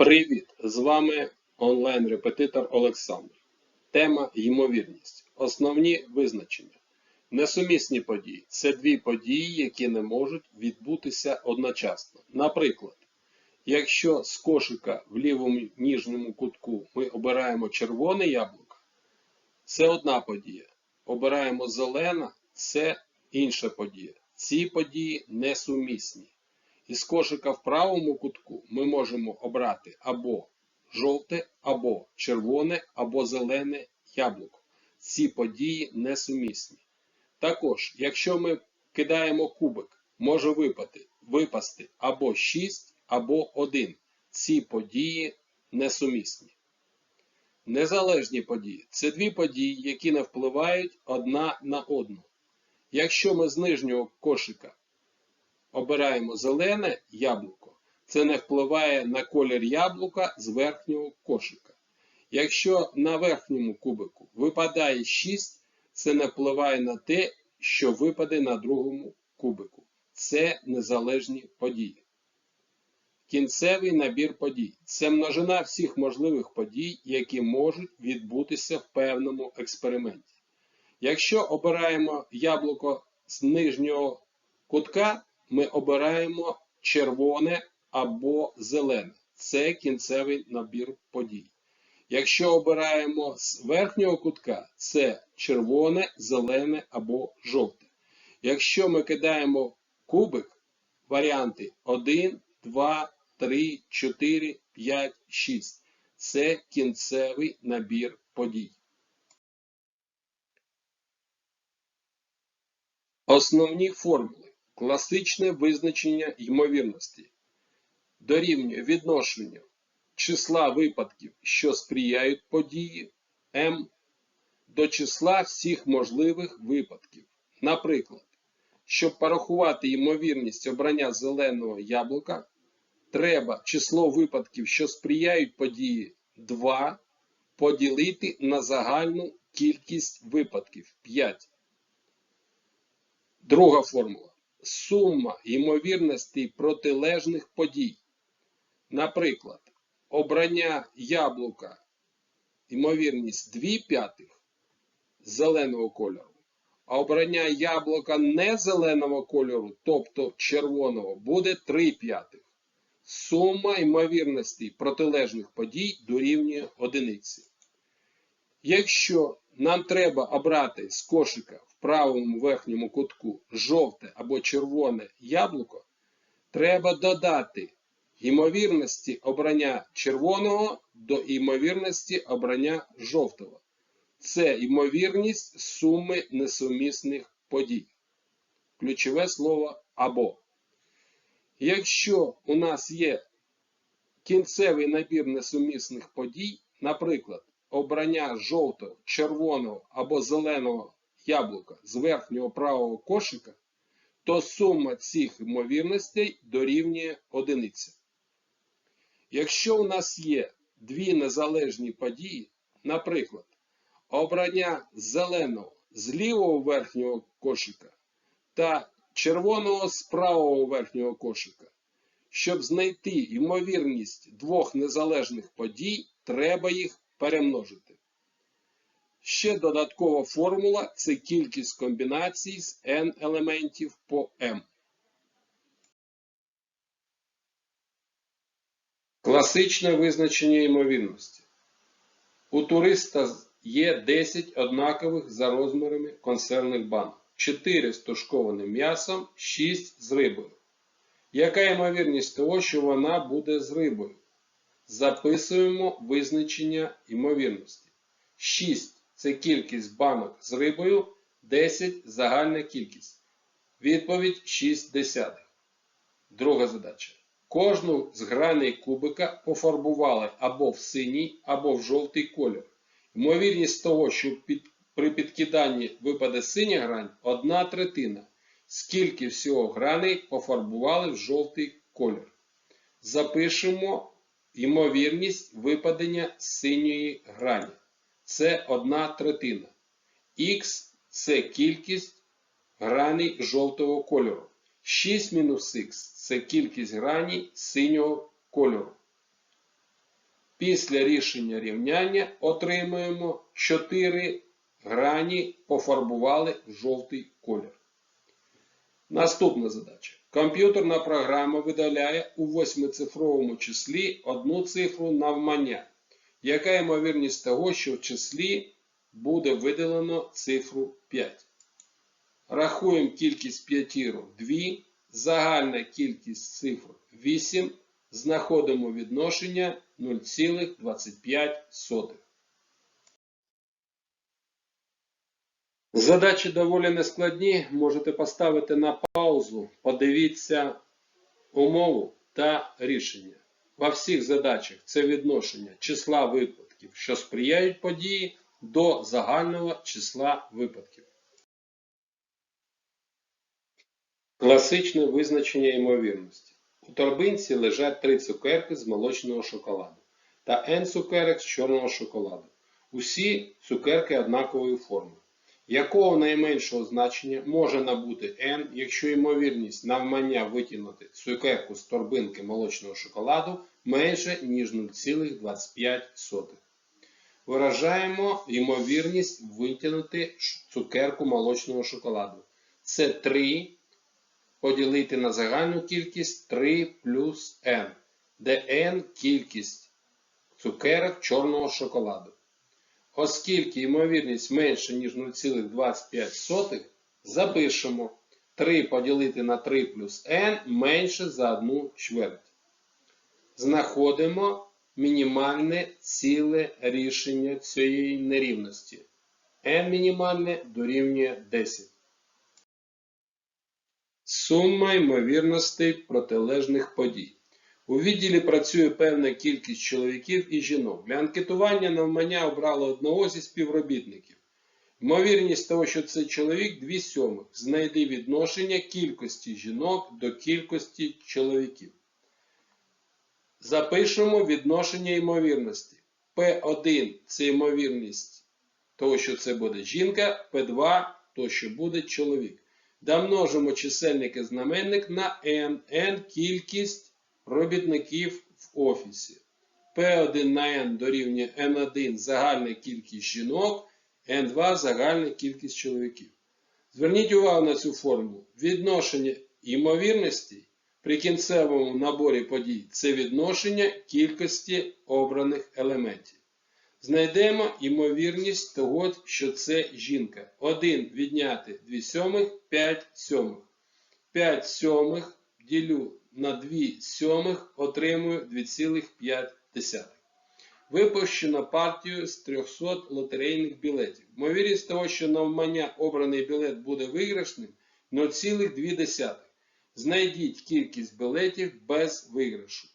Привіт! З вами онлайн-репетитор Олександр. Тема ймовірність. Основні визначення. Несумісні події це дві події, які не можуть відбутися одночасно. Наприклад, якщо з кошика в лівому ніжньому кутку ми обираємо червоне яблуко, це одна подія. Обираємо зелене це інша подія. Ці події несумісні. Із кошика в правому кутку ми можемо обрати або жовте, або червоне, або зелене яблуко. Ці події несумісні. Також, якщо ми кидаємо кубик, може випати, випасти або 6, або 1. Ці події несумісні. Незалежні події це дві події, які не впливають одна на одну. Якщо ми з нижнього кошика обираємо зелене яблуко, це не впливає на колір яблука з верхнього кошика. Якщо на верхньому кубику випадає 6, це не впливає на те, що випаде на другому кубику. Це незалежні події. Кінцевий набір подій це множина всіх можливих подій, які можуть відбутися в певному експерименті. Якщо обираємо яблуко з нижнього кутка, ми обираємо червоне або зелене. Це кінцевий набір подій. Якщо обираємо з верхнього кутка, це червоне, зелене або жовте. Якщо ми кидаємо кубик, варіанти 1, 2, 3, 4, 5, 6. Це кінцевий набір подій. Основні формули. Класичне визначення ймовірності дорівнює відношенню числа випадків, що сприяють події М до числа всіх можливих випадків. Наприклад, щоб порахувати ймовірність обрання зеленого яблука, треба число випадків, що сприяють події 2, поділити на загальну кількість випадків 5. Друга формула. Сума ймовірностей протилежних подій. Наприклад, обрання яблука ймовірність 2 п'ятих зеленого кольору, а обрання яблука не зеленого кольору, тобто червоного, буде 3 п'ятих. Сума ймовірностей протилежних подій дорівнює одиниці. Якщо нам треба обрати з кошика в правому верхньому кутку жовте або червоне яблуко, треба додати ймовірності обрання червоного до ймовірності обрання жовтого. Це ймовірність суми несумісних подій. Ключове слово або. Якщо у нас є кінцевий набір несумісних подій, наприклад, обрання жовтого, червоного або зеленого яблука з верхнього правого кошика, то сума цих ймовірностей дорівнює одиниці. Якщо у нас є дві незалежні події, наприклад, обрання зеленого з лівого верхнього кошика та червоного з правого верхнього кошика, щоб знайти ймовірність двох незалежних подій, треба їх перемножити. Ще додаткова формула це кількість комбінацій з n елементів по m. Класичне визначення ймовірності. У туриста є 10 однакових за розмірами консервних банок, 4 з тушкованим м'ясом, 6 з рибою. Яка ймовірність того, що вона буде з рибою? Записуємо визначення ймовірності. 6 це кількість банок з рибою, 10 загальна кількість. Відповідь 6 десятих. Друга задача. Кожну з граней кубика пофарбували або в синій, або в жовтий колір. Ймовірність того, що під, при підкиданні випаде синя грань, одна третина. Скільки всього граней пофарбували в жовтий колір. Запишемо ймовірність випадення синьої грані. Це одна третина. Х це кількість граней жовтого кольору. 6 мінус х це кількість граній синього кольору. Після рішення рівняння отримуємо 4 грані пофарбували в жовтий колір. Наступна задача. Комп'ютерна програма видаляє у восьмицифровому числі одну цифру навмання. Яка ймовірність того, що в числі буде видалено цифру 5? Рахуємо кількість п'ятірок 2, загальна кількість цифр 8, знаходимо відношення 0,25. Задачі доволі нескладні. Можете поставити на паузу, подивіться умову та рішення. Во всіх задачах це відношення числа випадків, що сприяють події, до загального числа випадків. Класичне визначення ймовірності. У торбинці лежать три цукерки з молочного шоколаду та N цукерок з чорного шоколаду. Усі цукерки однакової форми. Якого найменшого значення може набути n, якщо ймовірність навмання витягнути цукерку з торбинки молочного шоколаду менше, ніж 0,25. Виражаємо ймовірність витягнути цукерку молочного шоколаду. Це 3 поділити на загальну кількість 3 плюс n, де n кількість цукерок чорного шоколаду. Оскільки ймовірність менше, ніж 0,25, запишемо 3 поділити на 3 плюс n менше за 1 чверть. Знаходимо мінімальне ціле рішення цієї нерівності. n мінімальне дорівнює 10. Сума ймовірностей протилежних подій. У відділі працює певна кількість чоловіків і жінок. Для анкетування навмання обрали одного зі співробітників. Ймовірність того, що це чоловік 2 сьомих. Знайди відношення кількості жінок до кількості чоловіків. Запишемо відношення ймовірності. P1 це ймовірність того, що це буде жінка, P2 то, що буде чоловік. Домножимо чисельник і знаменник на n. n кількість робітників в офісі. P1 на n дорівнює n1 загальна кількість жінок, n2 загальна кількість чоловіків. Зверніть увагу на цю формулу. Відношення ймовірностей при кінцевому наборі подій це відношення кількості обраних елементів. Знайдемо ймовірність того, що це жінка. 1 відняти 2 сьомих, 5 сьомих. 5 сьомих ділю на 2 сьомих отримую 2,5. Випущено партію з 300 лотерейних білетів. Ймовірність того, що навмання обраний білет буде виграшним 0,2. Знайдіть кількість білетів без виграшу.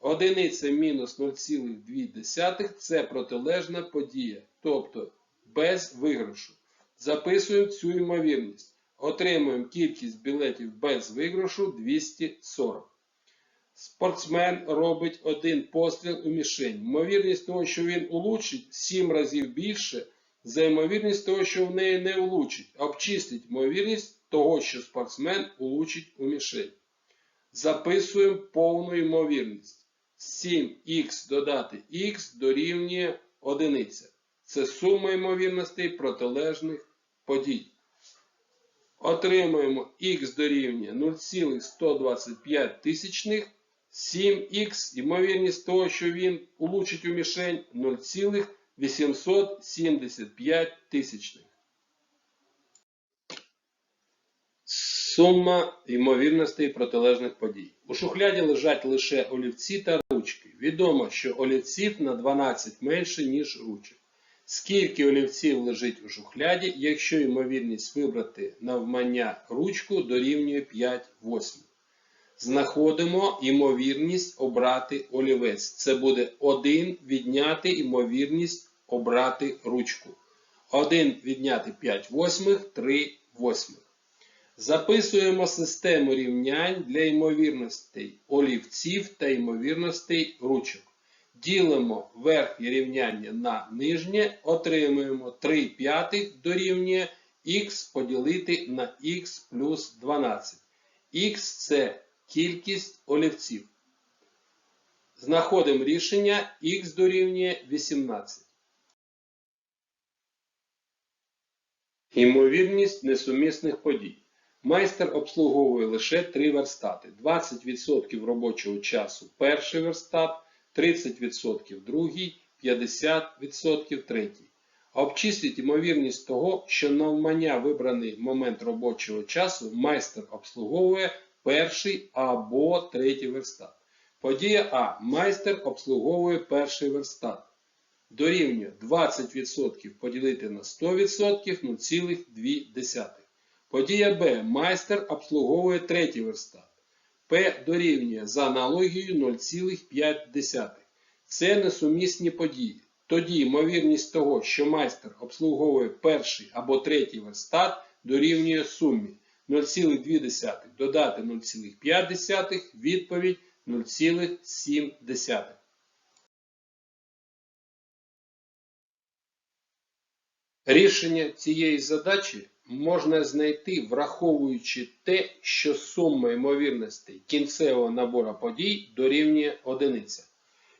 Одиниця мінус 0,2 це протилежна подія, тобто без виграшу. Записуємо цю ймовірність. Отримуємо кількість білетів без виграшу 240. Спортсмен робить один постріл у мішень. Ймовірність того, що він улучить 7 разів більше, за ймовірність того, що в неї не улучить. Обчисліть ймовірність того, що спортсмен улучить у мішень. Записуємо повну ймовірність. 7х додати х дорівнює 1. Це сума ймовірностей протилежних подій. Отримуємо х дорівнює 0,125 тисячних. 7х, ймовірність того, що він улучить у мішень 0,875 тисячних. Сума ймовірностей протилежних подій. У шухляді лежать лише олівці та ручки. Відомо, що олівців на 12 менше, ніж ручок. Скільки олівців лежить у шухляді, якщо ймовірність вибрати навмання ручку дорівнює 5 восьмих. Знаходимо ймовірність обрати олівець. Це буде 1 відняти ймовірність обрати ручку. 1 відняти 5 восьмих, 3 восьмих. Записуємо систему рівнянь для ймовірностей олівців та ймовірностей ручок. Ділимо верхнє рівняння на нижнє, отримуємо 3 п'ятих дорівнює х поділити на х плюс 12. Х це кількість олівців. Знаходимо рішення х дорівнює 18. Ймовірність несумісних подій. Майстер обслуговує лише три верстати. 20% робочого часу перший верстат, 30% другий, 50% третій. Обчисліть ймовірність того, що навмання вибраний момент робочого часу майстер обслуговує перший або третій верстат. Подія А. Майстер обслуговує перший верстат. Дорівнює 20% поділити на 100% 0,2. Подія Б. Майстер обслуговує третій верстат. П дорівнює за аналогією 0,5. Це несумісні події. Тоді ймовірність того, що майстер обслуговує перший або третій верстат, дорівнює сумі 0,2 додати 0,5, відповідь 0,7. Рішення цієї задачі можна знайти, враховуючи те, що сума ймовірностей кінцевого набору подій дорівнює одиниця.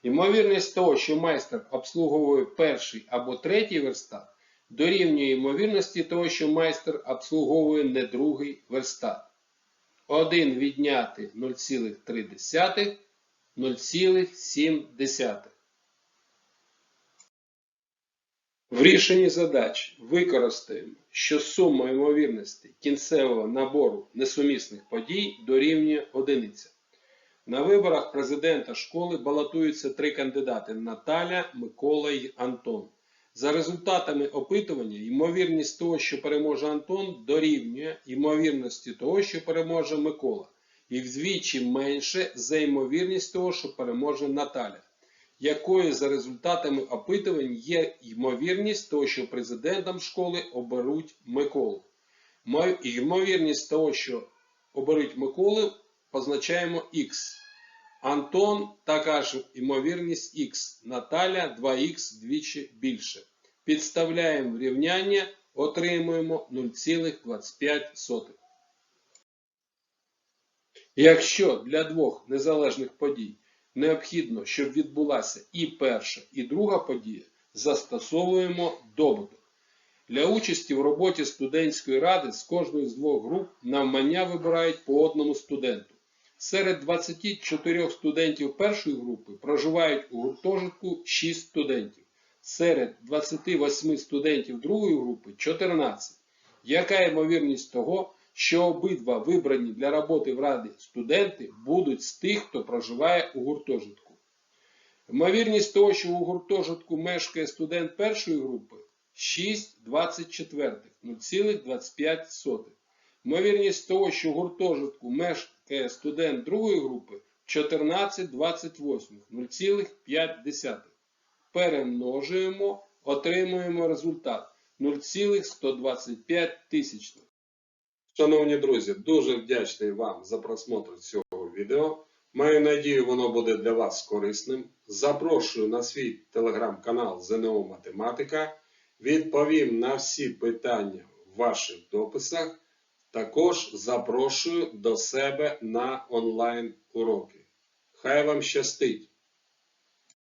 Ймовірність того, що майстер обслуговує перший або третій верстат, дорівнює ймовірності того, що майстер обслуговує не другий верстат. 1 відняти 0,3 0,7. В рішенні задач використаємо, що сума ймовірностей кінцевого набору несумісних подій дорівнює одиниця. На виборах президента школи балотуються три кандидати Наталя, Микола й Антон. За результатами опитування, ймовірність того, що переможе Антон, дорівнює ймовірності того, що переможе Микола. І вдвічі менше за ймовірність того, що переможе Наталя. Якою за результатами опитувань є ймовірність того, що президентом школи оберуть Миколу? Мо- Ймовірність того, що оберуть Миколу, позначаємо Х. Антон така ж ймовірність Х. Наталя 2х двічі більше. Підставляємо в рівняння, отримуємо 0,25. Якщо для двох незалежних подій необхідно, щоб відбулася і перша, і друга подія, застосовуємо добуток. Для участі в роботі студентської ради з кожної з двох груп навмання вибирають по одному студенту. Серед 24 студентів першої групи проживають у гуртожитку 6 студентів. Серед 28 студентів другої групи 14. Яка ймовірність того, що обидва вибрані для роботи в раді студенти будуть з тих, хто проживає у гуртожитку? Ймовірність того, що у гуртожитку мешкає студент першої групи 6,24, 0,25. Ймовірність того, що у гуртожитку мешкає студент другої групи 14,28, 0,5. Перемножуємо, отримуємо результат 0,125 тисячних. Шановні друзі, дуже вдячний вам за просмотр цього відео. Маю надію, воно буде для вас корисним. Запрошую на свій телеграм-канал ЗНО Математика. Відповім на всі питання в ваших дописах. Також запрошую до себе на онлайн уроки. Хай вам щастить!